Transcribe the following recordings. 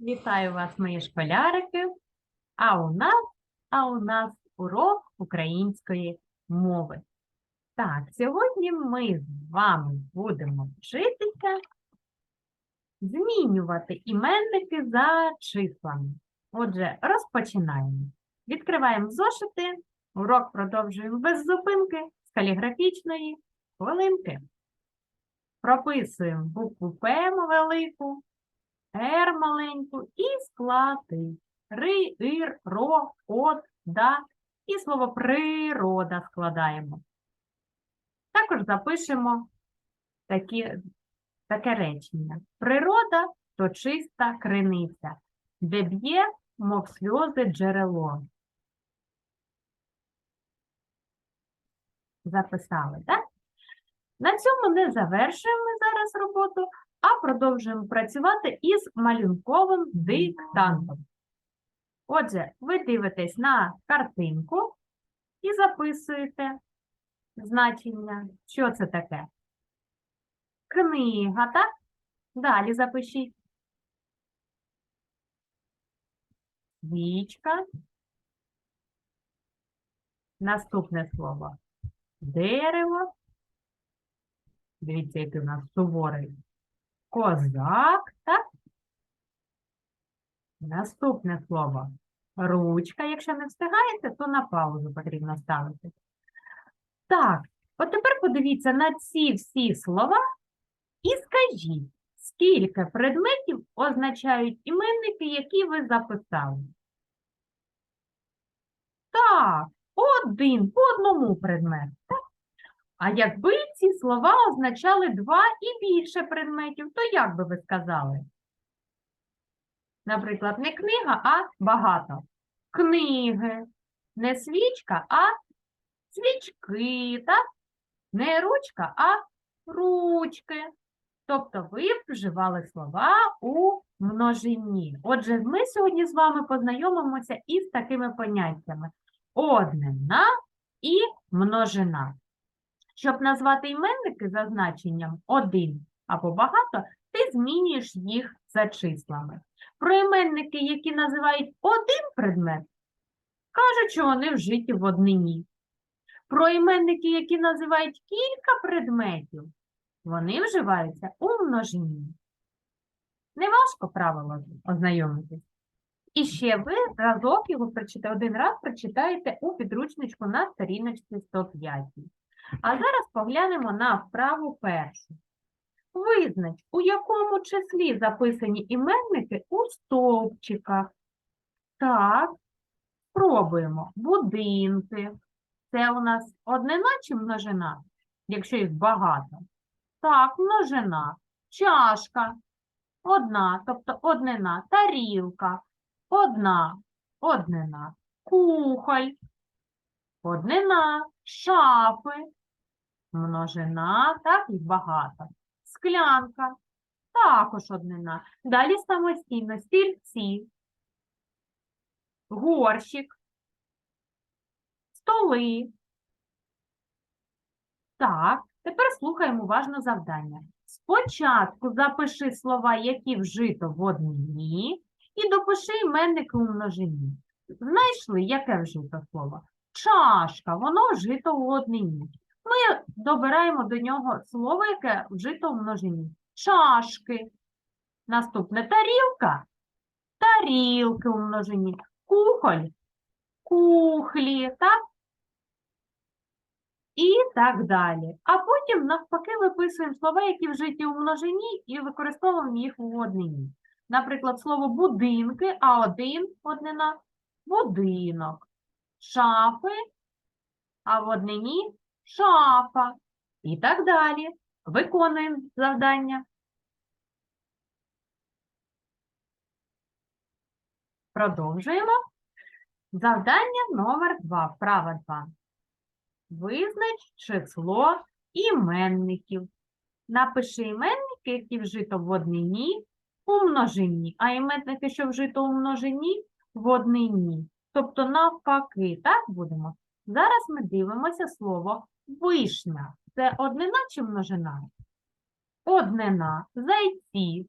Вітаю вас, мої школярики. А у нас, а у нас урок української мови. Так, сьогодні ми з вами будемо вчитися змінювати іменники за числами. Отже, розпочинаємо. Відкриваємо зошити. Урок продовжуємо без зупинки з каліграфічної хвилинки. Прописуємо букву П велику, Р маленьку і склади. Ри, ір, ро, от, да. І слово природа складаємо. Також запишемо такі, таке речення. Природа то чиста криниця, де б'є, мов сльози джерело. Записали, так? На цьому не завершуємо зараз роботу, а продовжуємо працювати із малюнковим диктантом. Отже, ви дивитесь на картинку і записуєте значення. Що це таке? Книга, так? Далі запишіть. Свічка. Наступне слово. Дерево. Дивіться, який у нас суворий козак, так? Наступне слово ручка. Якщо не встигаєте, то на паузу потрібно ставити. Так, от тепер подивіться на ці всі слова і скажіть, скільки предметів означають іменники, які ви записали. Так, один по одному предмету. А якби ці слова означали два і більше предметів, то як би ви сказали? Наприклад, не книга, а багато. Книги, не свічка, а свічки, так? Не ручка, а ручки. Тобто ви вживали слова у множині. Отже, ми сьогодні з вами познайомимося із такими поняттями: однина і множина. Щоб назвати іменники за значенням один або багато, ти змінюєш їх за числами. Про іменники, які називають один предмет, кажуть, що вони вжиті в однині. Про іменники, які називають кілька предметів, вони вживаються у множині. Неважко правило ознайомитись. І ще ви разок його прочитаєте, один раз прочитаєте у підручничку на сторіночці 105. А зараз поглянемо на вправу першу. Визнач, у якому числі записані іменники у стовпчиках. Так, спробуємо. Будинки. Це у нас однина чи множина, якщо їх багато? Так, множина. Чашка. Одна, тобто однина. Тарілка. Одна. Однина. Кухоль. Однина. Шафи. Множина, так, їх багато. Склянка. Також однина. Далі самостійно стільці. Горщик. Столи. Так, тепер слухаємо уважно завдання. Спочатку запиши слова, які вжито в однині, і допиши іменники у множині. Знайшли, яке вжито слово? Чашка, воно вжито у однині. Ми добираємо до нього слово, яке вжито в множині. Чашки. Наступне тарілка. Тарілки у множині. Кухоль. Кухлі, так? І так далі. А потім, навпаки, виписуємо слова, які вжиті у множині, і використовуємо їх у однині. Наприклад, слово будинки, а один однина будинок. Шафи, а в однині шафа. І так далі. Виконуємо завдання. Продовжуємо. Завдання номер 2, вправа 2. Визнач число іменників. Напиши іменники, які вжито в однині, у множині, а іменники, що вжито у множині, в однині. Тобто навпаки, так будемо? Зараз ми дивимося слово вишня. Це однина чи множина? Однина. Зайці.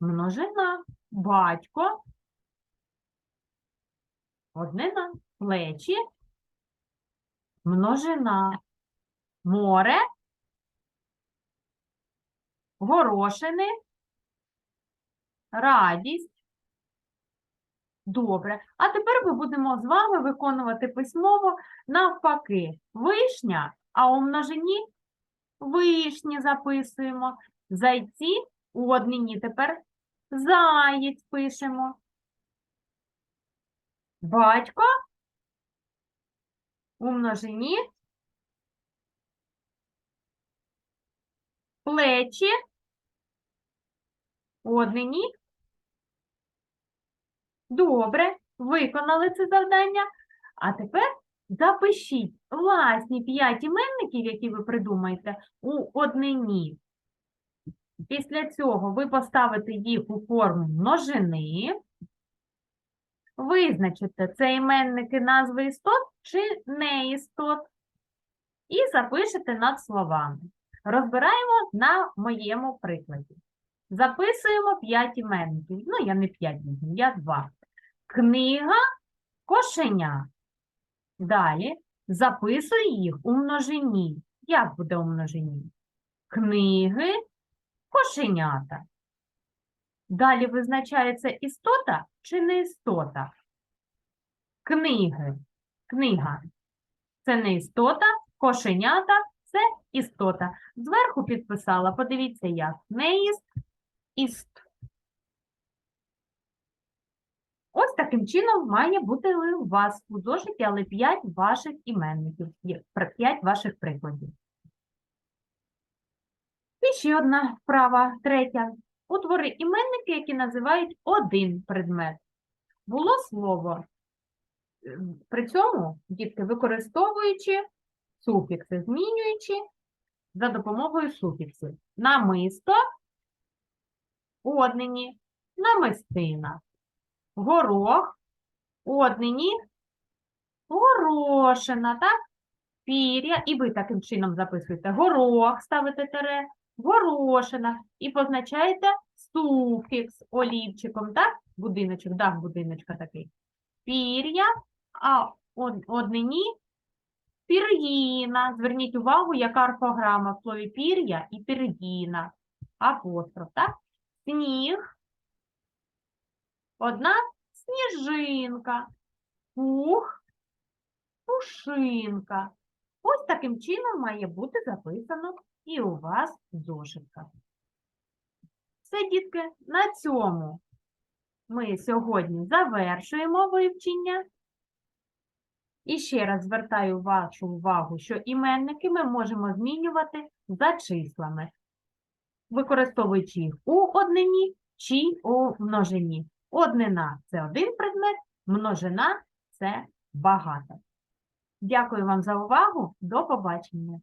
множина. Батько, однина. Плечі, множина. Море, горошини, радість. Добре. А тепер ми будемо з вами виконувати письмово навпаки. Вишня, а у множині вишні записуємо. Зайці у однині тепер заєць пишемо. Батько у множині плечі у однині. Добре, виконали це завдання. А тепер запишіть власні п'ять іменників, які ви придумаєте, у однині. Після цього ви поставите їх у форму множини, визначите, це іменники назви істот чи не істот, і запишете над словами. Розбираємо на моєму прикладі. Записуємо 5 іменників. Ну, я не 5 візьму, я 2. Книга кошеня. Далі записую їх у множині. Як буде у множині? Книги кошенята. Далі визначається істота чи не істота? Книги. Книга. Це не істота, кошенята це істота. Зверху підписала, подивіться як. Неїст, іст. Ось таким чином має бути у вас у зошиті, але 5 ваших іменників, 5 ваших прикладів. І ще одна вправа, третя. Утвори іменники, які називають один предмет. Було слово. Ем, При цьому, дітки, використовуючи суфікси, змінюючи за допомогою суфіксів. Намисто, однині, намистина. Горох, однині, горошина, так? Пір'я, і ви таким чином записуєте горох, ставите тере, горошина, і позначаєте суфікс олівчиком, так? Будиночок, дах будиночка такий. Пір'я, а однині пір'їна. Зверніть увагу, яка орфограма в слові пір'я і пір'їна. Апостроф, так? Сніг. Одна сніжинка. Пух, пушинка. Ось таким чином має бути записано і у вас в зошитках. Все, дітки, на цьому ми сьогодні завершуємо вивчення. І ще раз звертаю вашу увагу, що іменники ми можемо змінювати за числами, використовуючи їх у однині чи у множині. Однина – це один предмет, множина – це багато. Дякую вам за увагу. До побачення.